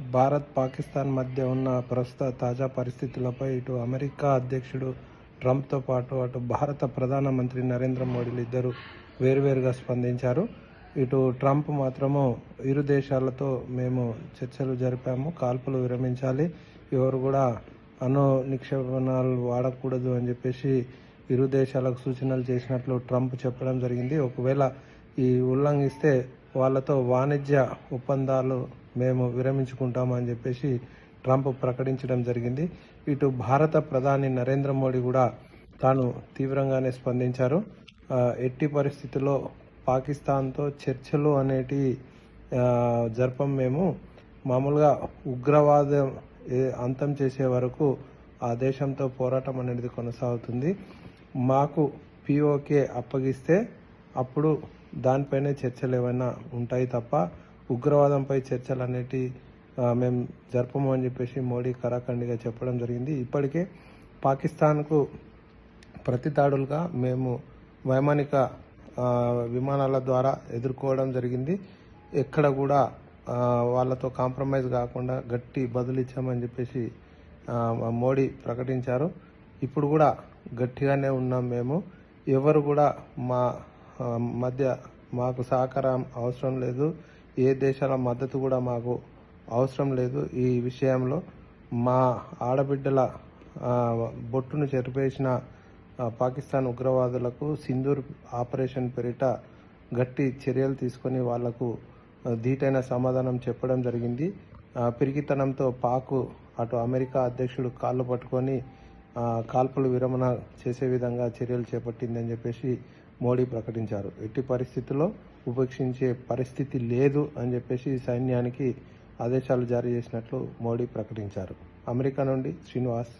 భారత్ పాకిస్తాన్ మధ్య ఉన్న ప్రస్తుత తాజా పరిస్థితులపై ఇటు అమెరికా అధ్యక్షుడు ట్రంప్తో పాటు అటు భారత ప్రధానమంత్రి నరేంద్ర మోడీలు ఇద్దరు వేరువేరుగా స్పందించారు. ఇటు ట్రంప్ మాత్రము ఇరు దేశాలతో మేము చర్చలు జరిపాము కాల్పులు విరమించాలి ఎవరు కూడా అణు నిక్షేపణాలు వాడకూడదు అని చెప్పేసి ఇరు దేశాలకు సూచనలు చేసినట్లు ట్రంప్ చెప్పడం జరిగింది. ఒకవేళ ఈ ఉల్లంఘిస్తే వాళ్ళతో వాణిజ్య ఒప్పందాలు మేము విరమించుకుంటామని చెప్పేసి ట్రంప్ ప్రకటించడం జరిగింది. ఇటు భారత ప్రధాని నరేంద్ర మోడీ కూడా తాను తీవ్రంగానే స్పందించారు. ఎట్టి పరిస్థితుల్లో పాకిస్తాన్తో చర్చలు అనేటి జరపం మేము మామూలుగా ఉగ్రవాదం అంతం చేసే వరకు ఆ దేశంతో పోరాటం అనేది కొనసాగుతుంది. మాకు పిఓకే అప్పగిస్తే అప్పుడు దానిపైనే చర్చలు ఏమైనా ఉంటాయి తప్ప ఉగ్రవాదంపై చర్చలు అనేటి మేము జరపము అని చెప్పేసి మోడీ కరాఖండిగా చెప్పడం జరిగింది. ఇప్పటికే పాకిస్తాన్కు ప్రతి దాడులుగా మేము వైమానిక విమానాల ద్వారా ఎదుర్కోవడం జరిగింది. ఎక్కడ కూడా వాళ్ళతో కాంప్రమైజ్ కాకుండా గట్టి బదులిచ్చామని చెప్పేసి మోడీ ప్రకటించారు. ఇప్పుడు కూడా గట్టిగానే ఉన్నాం మేము. ఎవరు కూడా మా మధ్య మాకు సహకారం అవసరం లేదు. ఏ దేశాల మద్దతు కూడా మాకు అవసరం లేదు. ఈ విషయంలో మా ఆడబిడ్డల బొట్టును చెరిపేసిన పాకిస్తాన్ ఉగ్రవాదులకు సింధూర్ ఆపరేషన్ పేరిట గట్టి చర్యలు తీసుకొని వాళ్ళకు ధీటైన సమాధానం చెప్పడం జరిగింది. పిరికితనంతో పాకు అటు అమెరికా అధ్యక్షుడు కాళ్ళు పట్టుకొని కాల్పులు విరమణ చేసే విధంగా చర్యలు చేపట్టిందని చెప్పేసి మోడీ ప్రకటించారు. ఎట్టి పరిస్థితుల్లో ఉపేక్షించే పరిస్థితి లేదు అని చెప్పేసి సైన్యానికి ఆదేశాలు జారీ చేసినట్లు మోడీ ప్రకటించారు. అమెరికా నుండి శ్రీనివాస్